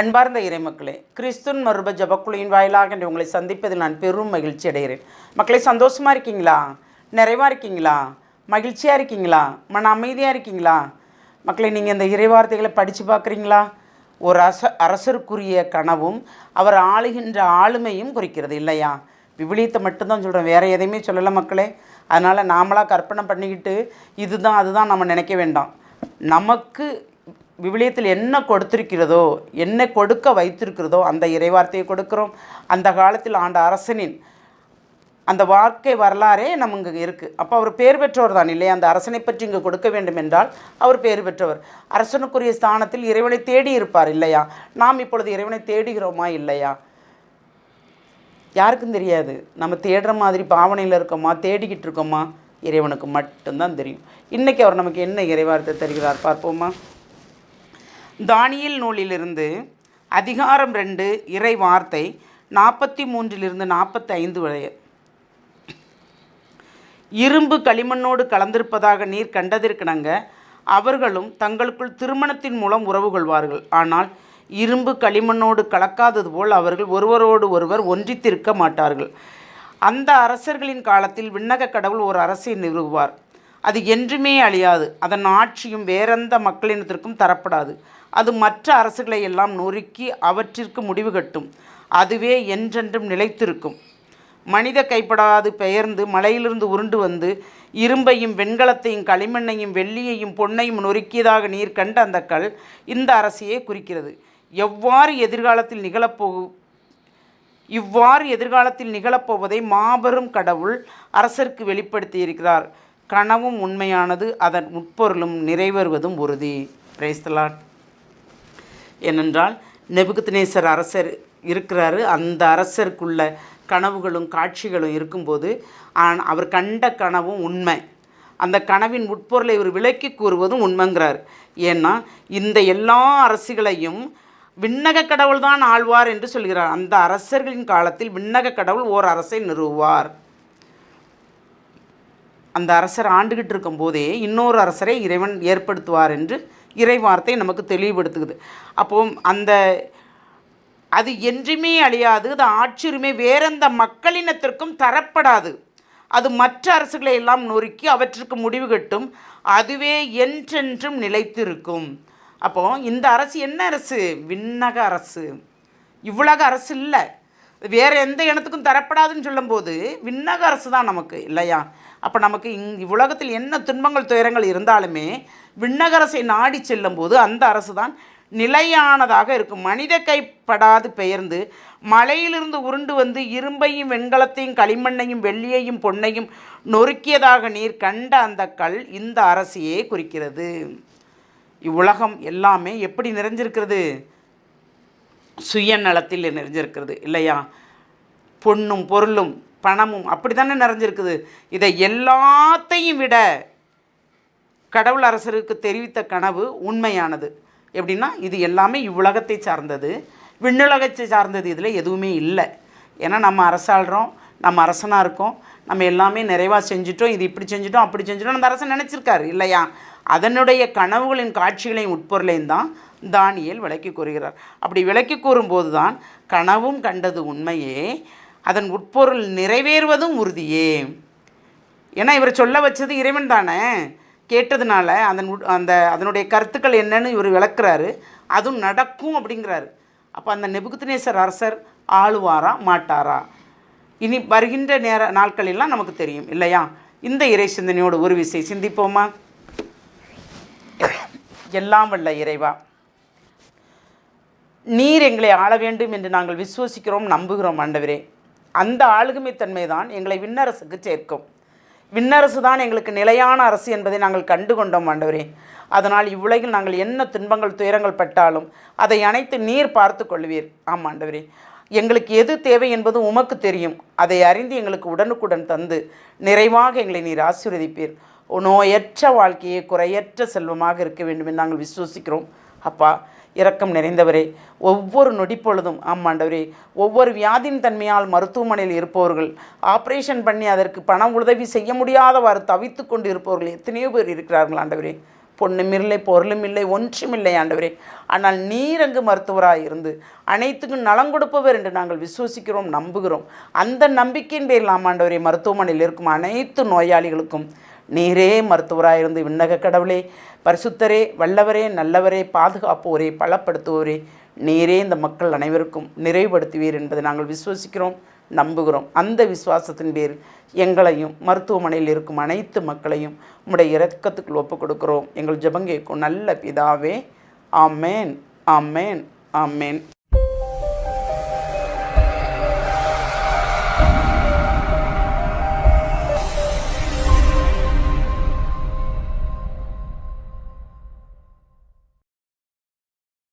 அன்பார்ந்த இறைமக்களே கிறிஸ்துன் மருப ஜபக்குழுவின் வாயிலாக என்று உங்களை சந்திப்பதில் நான் பெரும் மகிழ்ச்சி அடைகிறேன். மக்களே சந்தோஷமாக இருக்கீங்களா? நிறைவாக இருக்கீங்களா? மகிழ்ச்சியாக இருக்கீங்களா? மன அமைதியாக இருக்கீங்களா? மக்களை நீங்கள் இந்த இறைவார்த்தைகளை படித்து பார்க்குறீங்களா? ஒரு அரச அரசருக்குரிய கனவும் அவர் ஆளுகின்ற ஆளுமையும் குறிக்கிறது இல்லையா? விவிலியத்தை மட்டும்தான் சொல்கிறேன் வேறு எதையுமே சொல்லலை மக்களே. அதனால் நாமளாக கற்பனை பண்ணிக்கிட்டு இதுதான் அதுதான் நம்ம நினைக்க வேண்டாம். நமக்கு விவிலியத்தில் என்ன கொடுத்திருக்கிறதோ என்ன கொடுக்க வைத்திருக்கிறதோ அந்த இறைவார்த்தையை கொடுக்கிறோம். அந்த காலத்தில் ஆண்ட அரசனின் அந்த வாழ்க்கை வரலாறே நம்ம இங்கே இருக்குது அப்போ அவர் பேர் பெற்றவர் தான் இல்லையா? அந்த அரசனை பற்றி இங்கே கொடுக்க வேண்டும் என்றால் அவர் பேர் பெற்றவர். அரசனுக்குரிய ஸ்தானத்தில் இறைவனை தேடி இருப்பார் இல்லையா? நாம் இப்பொழுது இறைவனை தேடுகிறோமா இல்லையா? யாருக்கும் தெரியாது. நம்ம தேடுற மாதிரி பாவனையில் இருக்கோமா தேடிக்கிட்டு இருக்கோமா? இறைவனுக்கு மட்டும்தான் தெரியும். இன்றைக்கி அவர் நமக்கு என்ன இறைவார்த்தை தருகிறார் பார்ப்போமா? தானியல் நூலிலிருந்து அதிகாரம் ரெண்டு இறை வார்த்தை நாற்பத்தி மூன்றிலிருந்து நாற்பத்தி ஐந்து வரை. இரும்பு களிமண்ணோடு கலந்திருப்பதாக நீர் கண்டதற்கிணங்க அவர்களும் தங்களுக்குள் திருமணத்தின் மூலம் உறவு கொள்வார்கள். ஆனால் இரும்பு களிமண்ணோடு கலக்காதது போல் அவர்கள் ஒருவரோடு ஒருவர் ஒன்றித்திருக்க மாட்டார்கள். அந்த அரசர்களின் காலத்தில் விண்ணக கடவுள் ஒரு அரசை நிறுவுவார். அது என்றுமே அழியாது. அதன் ஆட்சியும் வேறெந்த மக்களினத்திற்கும் தரப்படாது. அது மற்ற அரசுகளை எல்லாம் நொறுக்கி அவற்றிற்கு முடிவு கட்டும். அதுவே என்றென்றும் நிலைத்திருக்கும். மனித கைப்படாது பெயர்ந்து மலையிலிருந்து உருண்டு வந்து இரும்பையும் வெண்கலத்தையும் களிமண்ணையும் வெள்ளியையும் பொன்னையும் நொறுக்கியதாக நீர் கண்ட அந்த கல் இந்த அரசையே குறிக்கிறது. எவ்வாறு எதிர்காலத்தில் நிகழப்போ இவ்வாறு எதிர்காலத்தில் நிகழப்போவதை மாபெரும் கடவுள் அரசருக்கு வெளிப்படுத்தியிருக்கிறார். கனவும் உண்மையானது அதன் உட்பொருளும் நிறைவேறுவதும் உறுதி. பிரைஸ்தலாட் ஏனென்றால் நெபுகத்நேசர் அரசர் இருக்கிறாரு. அந்த அரசருக்குள்ள கனவுகளும் காட்சிகளும் இருக்கும்போது ஆன் அவர் கண்ட கனவும் உண்மை. அந்த கனவின் உட்பொருளை இவர் விளக்கி கூறுவதும் உண்மைங்கிறார். ஏன்னா இந்த எல்லா அரசுகளையும் விண்ணக கடவுள் தான் ஆழ்வார் என்று சொல்கிறார். அந்த அரசர்களின் காலத்தில் விண்ணக கடவுள் ஓர் அரசை நிறுவுவார். அந்த அரசர் ஆண்டுகிட்டு இருக்கும்போதே இன்னொரு அரசரை இறைவன் ஏற்படுத்துவார் என்று இறைவார்த்தை நமக்கு தெளிவுபடுத்துகிறது அப்போ அந்த அது என்றுமே அழியாது அது ஆட்சியுரிமை வேறெந்த மக்களினத்திற்கும் தரப்படாது. அது மற்ற அரசுகளை எல்லாம் நொறுக்கி அவற்றிற்கு முடிவு கட்டும் அதுவே என்றென்றும் நிலைத்திருக்கும். அப்போ இந்த அரசு என்ன அரசு? விண்ணக அரசு. இவ்வளவு அரசு இல்லை. வேறு எந்த இனத்துக்கும் தரப்படாதுன்னு சொல்லும்போது விண்ணக அரசு தான் நமக்கு இல்லையா? அப்போ நமக்கு இங் இவ்வுலகத்தில் என்ன துன்பங்கள் துயரங்கள் இருந்தாலுமே விண்ணகரசை நாடி செல்லும்போது அந்த அரசு தான் நிலையானதாக இருக்கும். மனித கைப்படாது பெயர்ந்து மலையிலிருந்து உருண்டு வந்து இரும்பையும் வெண்கலத்தையும் களிமண்ணையும் வெள்ளியையும் பொன்னையும் நொறுக்கியதாக நீர் கண்ட அந்த கல் இந்த அரசியே குறிக்கிறது. இவ்வுலகம் எல்லாமே எப்படி நிறைஞ்சிருக்கிறது? சுயநலத்தில் நிறைஞ்சிருக்கிறது இல்லையா? பொண்ணும் பொருளும் பணமும் அப்படி தானே நிறைஞ்சிருக்குது. இதை எல்லாத்தையும் விட கடவுள் அரசருக்கு தெரிவித்த கனவு உண்மையானது. எப்படின்னா இது எல்லாமே இவ்வுலகத்தை சார்ந்தது. விண்ணுலகத்தை சார்ந்தது இதில் எதுவுமே இல்லை. ஏன்னா நம்ம அரசாள்றோம் நம்ம அரசனாக இருக்கோம் நம்ம எல்லாமே நிறைவாக செஞ்சுட்டோம் இது இப்படி செஞ்சுட்டோம் அப்படி செஞ்சுட்டோம் அந்த அரசன் நினச்சிருக்காரு இல்லையா? அதனுடைய கனவுகளின் காட்சிகளையும் உட்பொருளையும் தான் தானியல் விளக்கி கூறுகிறார். அப்படி விளக்கி கூறும்போது தான் கனவும் கண்டது உண்மையே. அதன் உட்பொருள் நிறைவேறுவதும் உறுதியே. ஏன்னா இவர் சொல்ல வச்சது இறைவன் தானே. கேட்டதுனால அதன் உட்- அந்த அதனுடைய கருத்துக்கள் என்னன்னு இவர் விளக்குறாரு. அதுவும் நடக்கும் அப்படிங்கிறாரு. அப்போ அந்த நெபுகுத்நேசர் அரசர் ஆளுவாரா மாட்டாரா? இனி வருகின்ற நேர நாட்களெல்லாம் நமக்கு தெரியும் இல்லையா? இந்த இறை சிந்தனையோட ஒரு விசை சிந்திப்போமா? எல்லாம் வல்ல இறைவா. நீர் எங்களை ஆள வேண்டும் என்று நாங்கள் விசுவசிக்கிறோம் நம்புகிறோம் ஆண்டவரே. அந்த ஆளுகமை தான் எங்களை விண்ணரசுக்கு சேர்க்கும். விண்ணரசு தான் எங்களுக்கு நிலையான அரசு என்பதை நாங்கள் கண்டு கொண்டோம் ஆண்டவரே. அதனால் இவ்வுலகில் நாங்கள் என்ன துன்பங்கள் துயரங்கள் பட்டாலும் அதை அனைத்து நீர் பார்த்து கொள்வீர். ஆமாம் ஆண்டவரே. எங்களுக்கு எது தேவை என்பது உமக்கு தெரியும். அதை அறிந்து எங்களுக்கு உடனுக்குடன் தந்து நிறைவாக எங்களை நீர் ஆசீர்வதிப்பீர். நோயற்ற வாழ்க்கையை குறையற்ற செல்வமாக இருக்க வேண்டும் என்று நாங்கள் விசுவசிக்கிறோம். அப்பா இரக்கம் நிறைந்தவரே. ஒவ்வொரு நொடிப்பொழுதும் ஆமாண்டவரே ஒவ்வொரு வியாதியின் தன்மையால் மருத்துவமனையில் இருப்பவர்கள் ஆப்ரேஷன் பண்ணி அதற்கு பண உதவி செய்ய முடியாதவாறு தவித்து கொண்டு இருப்பவர்கள் எத்தனையோ பேர் இருக்கிறார்கள் ஆண்டவரே. பொண்ணும் இல்லை பொருளும் இல்லை ஒன்றுமில்லை ஆண்டவரே. ஆனால் நீர் அங்கு மருத்துவராக இருந்து அனைத்துக்கும் நலம் கொடுப்பவர் என்று நாங்கள் விசுவசிக்கிறோம் நம்புகிறோம். அந்த நம்பிக்கையின் பேரில் ஆமாண்டவரே மருத்துவமனையில் இருக்கும் அனைத்து நோயாளிகளுக்கும் நீரே மருத்துவராக இருந்து விண்ணக கடவுளே. பரிசுத்தரே வல்லவரே நல்லவரே பாதுகாப்போரே பலப்படுத்துவோரே நீரே இந்த மக்கள் அனைவருக்கும் நிறைவுபடுத்துவீர் என்பதை நாங்கள் விசுவசிக்கிறோம் நம்புகிறோம். அந்த விசுவாசத்தின் பேர் எங்களையும் மருத்துவமனையில் இருக்கும் அனைத்து மக்களையும் உம்முடைய இரக்கத்துக்குள் ஒப்புக் கொடுக்கிறோம் எங்கள் ஜெபம் நல்ல பிதாவே ஆமேன் ஆமேன் ஆமேன்.